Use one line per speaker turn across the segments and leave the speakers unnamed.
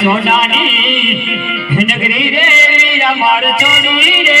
સોનાની નગરી રે અમાર છોડી રે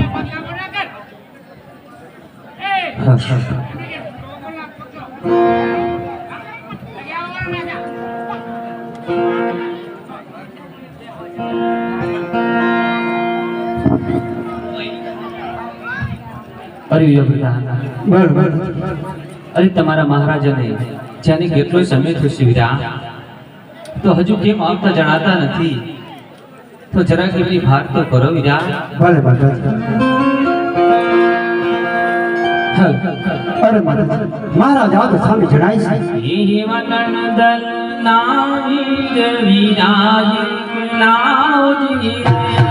અરે તમારા મહારાજાને જ્યાંની કેટલો સમય થયો વિરા, તો હજુ કેમ આવતા જણાતા નથી? તો જરાક એમની ભાર તો કરો વિરા.
અરે મારા જાવ તો સામે જણાય છે.
હિમનંદન નાવીર વિરાજ નાવજી મંગલ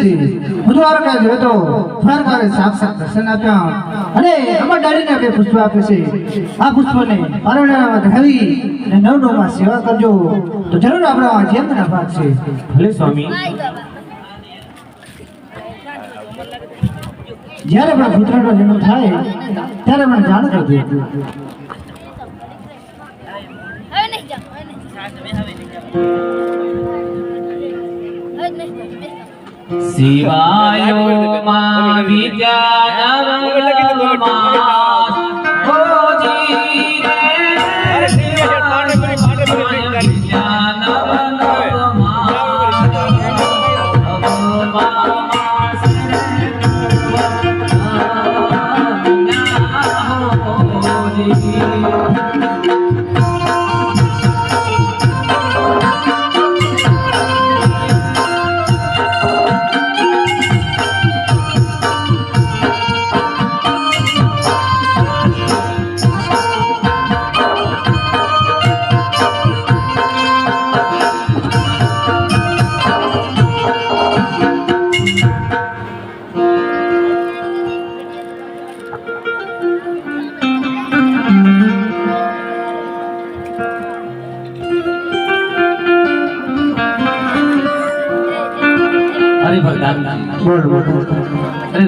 હરે સતી હું તો દ્વારકાએ સાક્ષાત દર્શન આપ્યા. અને અમાર દાડીને બે પુષ્પ આપે છે. આ પુષ્પને પારવડામાં ધાવી અને નવ નવમાં સેવા કરજો. તો જરૂર આપણા જેમના ભાગ છે.
ભલે સ્વામી.
જ્યારે આપણા પુત્રનો જન્મ થાય, ત્યારે મને જાણ કરજો
હવે નહીં
શિવાયો માં વિદ્યાનવમાં ઓજી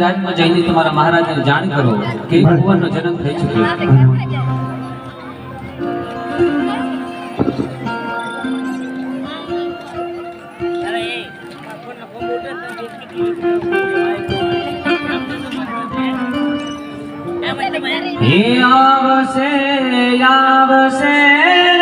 રાજમાં જઈને તમારા મહારાજને જાણ કરો કે ભગવાનનો જન્મ થઈ ચૂક્યો હે આવશે આવશે.